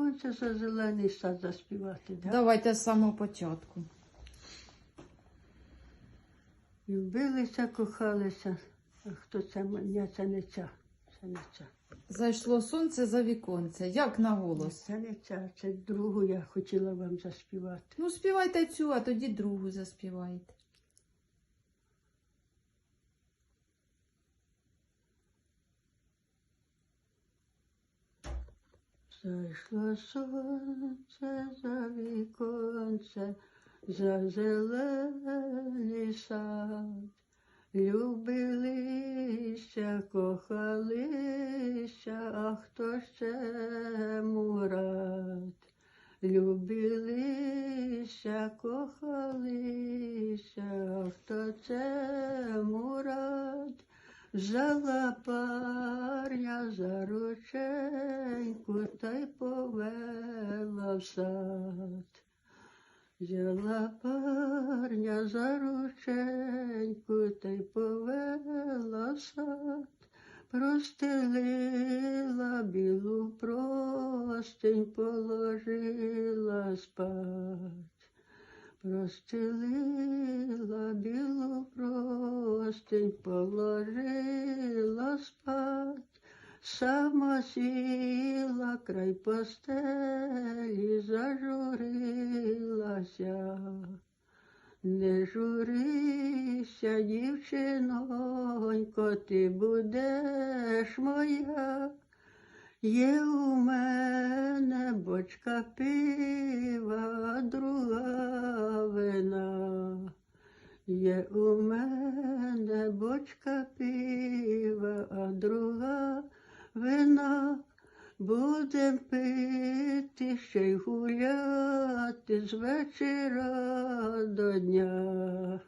Хочеться за зелений сад заспівати, да? Давайте з самого початку. Любилися, кохалися. А хто це? Ні, це не ця. Це не ця. Зайшло сонце за віконце. Як на голос? Це не ця, це другу я хотіла вам заспівати. Ну, співайте цю, а тоді другу заспівайте. Зайшло сонце за віконце, за зелений сад. Любилися, кохалися, а хто ще мурат. Любилися, кохалися, а хто це мурат. Взяла парня за рученьку та й повела в сад. Взяла парня за рученьку та й повела в сад. Простелила білу простень, положила спать. Простелила білу простень, положила спать, сама сіла край постелі, зажурилася. Не журися, дівчинонько, ти будеш моя. Є у мене бочка пива, друга вина. Є у мене бочка пива, а друга вина. Будем пити ще й гуляти з вечора до дня.